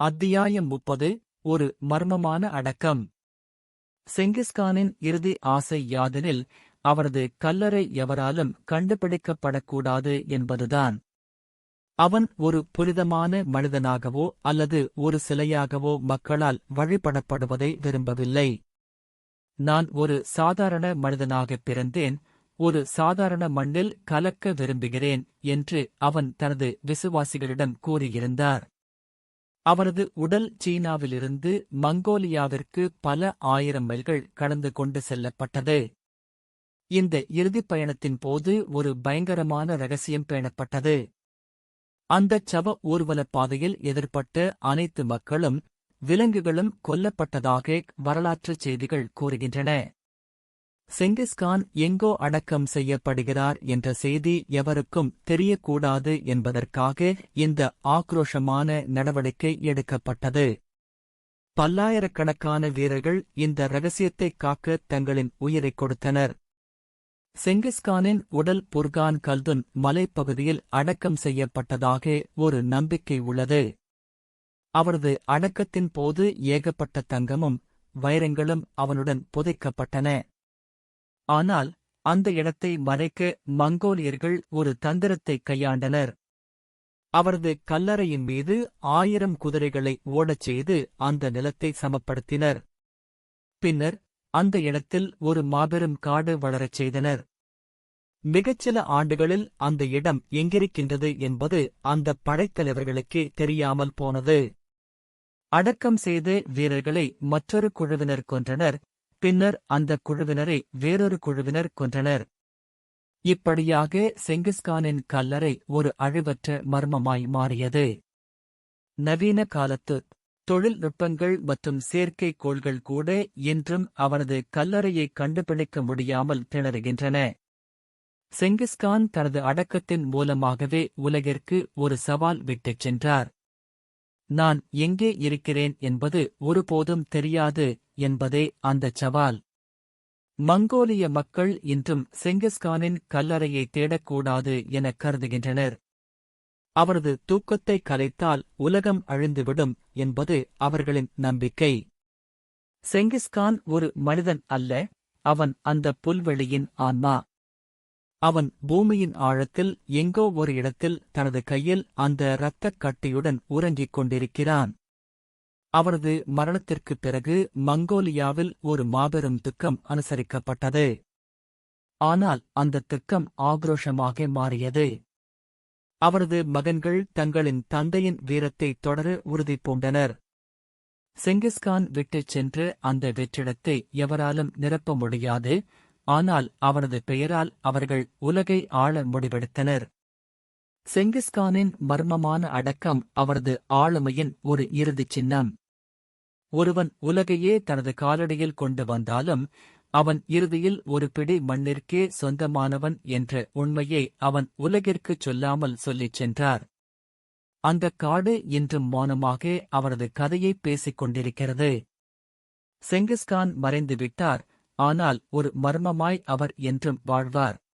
அத்தியாயம் முப்பது. ஒரு மர்மமான அடக்கம். செங்கிஸ்கானின் இறுதி ஆசை யாதெனில் அவரது கல்லறை எவராலும் கண்டுபிடிக்கப்படக்கூடாது என்பதுதான். அவன் ஒரு புனிதமான மனிதனாகவோ அல்லது ஒரு சிலையாகவோ மக்களால் வழிபடப்படுவதை விரும்பவில்லை. நான் ஒரு சாதாரண மனிதனாகப் பிறந்தேன் ஒரு சாதாரண மண்ணில் கலக்க விரும்புகிறேன் என்று அவன் தனது விசுவாசிகளிடம் கூறியிருந்தார். அவரது உடல் சீனாவிலிருந்து மங்கோலியாவிற்கு பல ஆயிரம் மைல்கள் கடந்து கொண்டு செல்லப்பட்டது. இந்த இறுதிப் பயணத்தின் போது ஒரு பயங்கரமான ரகசியம் பேணப்பட்டது. அந்தச் சவ ஊர்வலப் பாதையில் எதிர்ப்பட்ட அனைத்து மக்களும் விலங்குகளும் கொல்லப்பட்டதாக வரலாற்றுச் செய்திகள் கூறுகின்றன. செங்கிஸ்கான் எங்கோ அடக்கம் செய்யப்படுகிறார் என்ற செய்தி எவருக்கும் தெரியக்கூடாது என்பதற்காக இந்த ஆக்ரோஷமான நடவடிக்கை எடுக்கப்பட்டது. பல்லாயிரக்கணக்கான வீரர்கள் இந்த ரகசியத்தைக் காக்க தங்களின் உயிரைக் கொடுத்தனர். செங்கிஸ்கானின் உடல் புர்கான் கல்துன் மலைப்பகுதியில் அடக்கம் செய்யப்பட்டதாக ஒரு நம்பிக்கை உள்ளது. அவரது அடக்கத்தின் போது ஏகப்பட்ட தங்கமும் வைரங்களும் அவனுடன் புதைக்கப்பட்டன. ஆனால் அந்த இடத்தை மறைக்க மங்கோலியர்கள் ஒரு தந்திரத்தை கையாண்டனர். அவரது கல்லறையின் மீது ஆயிரம் குதிரைகளை ஓடச் செய்து அந்த நிலத்தை சமப்படுத்தினர். பின்னர் அந்த இடத்தில் ஒரு மாபெரும் காடு வளரச் செய்தனர். மிகச்சில ஆண்டுகளில் அந்த இடம் எங்கிருக்கின்றது என்பது அந்த படைத்தலைவர்களுக்கே தெரியாமல் போனது. அடக்கம் செய்து வீரர்களை மற்றொரு குழுவினர் கொன்றனர். பின்னர் அந்த குழுவினரை வேறொரு குழுவினர் கொன்றனர். இப்படியாக செங்கிஸ்கானின் கல்லறை ஒரு அழிவற்ற மர்மமாய் மாறியது. நவீன காலத்து தொழில்நுட்பங்கள் மற்றும் செயற்கைக்கோள்கள் கூட இன்றும் அவனது கல்லறையை கண்டுபிடிக்க முடியாமல் திணறுகின்றன. செங்கிஸ்கான் தனது அடக்கத்தின் மூலமாகவே உலகிற்கு ஒரு சவால் விட்டுச் சென்றார். நான் எங்கே இருக்கிறேன் என்பது ஒருபோதும் தெரியாது என்பதே அந்தச் சவால். மங்கோலிய மக்கள் இன்றும் செங்கிஸ்கானின் கல்லறையை தேடக்கூடாது என கருதுகின்றனர். அவரது தூக்கத்தை கலைத்தால் உலகம் அழிந்துவிடும் என்பது அவர்களின் நம்பிக்கை. செங்கிஸ்கான் ஒரு மனிதன் அல்ல அவன் அந்த புல்வெளியின் ஆன்மா. அவன் பூமியின் ஆழத்தில் எங்கோ ஒரு இடத்தில் தனது கையில் அந்த இரத்தக் கட்டியுடன் உறங்கிக் கொண்டிருக்கிறான். அவரது மரணத்திற்குப் பிறகு மங்கோலியாவில் ஒரு மாபெரும் துக்கம் அனுசரிக்கப்பட்டது. ஆனால் அந்த துக்கம் ஆக்ரோஷமாக மாறியது. அவரது மகன்கள் தங்களின் தந்தையின் வீரத்தை தொடர உறுதி பூண்டனர். செங்கிஸ்கான் விட்டுச் சென்று அந்த வெற்றிடத்தை எவராலும் நிரப்ப முடியாது ஆனால் அவனது பெயரால் அவர்கள் உலகை ஆள முடிவெடுத்தனர். செங்கிஸ்கானின் மர்மமான அடக்கம் அவரது ஆளுமையின் ஒரு இறுதிச் சின்னம். ஒருவன் உலகையே தனது காலடியில் கொண்டு வந்தாலும் அவன் இறுதியில் ஒரு பிடி மண்ணிற்கே சொந்தமானவன் என்ற உண்மையை அவன் உலகிற்குச் சொல்லாமல் சொல்லிச் சென்றார். அந்தக் காடு இன்றும் மௌனமாக அவரது கதையைப் பேசிக் கொண்டிருக்கிறது. செங்கிஸ்கான் மறைந்துவிட்டார். ஆனால் ஒரு மர்மமாய் அவர் என்றும் வாழ்வார்.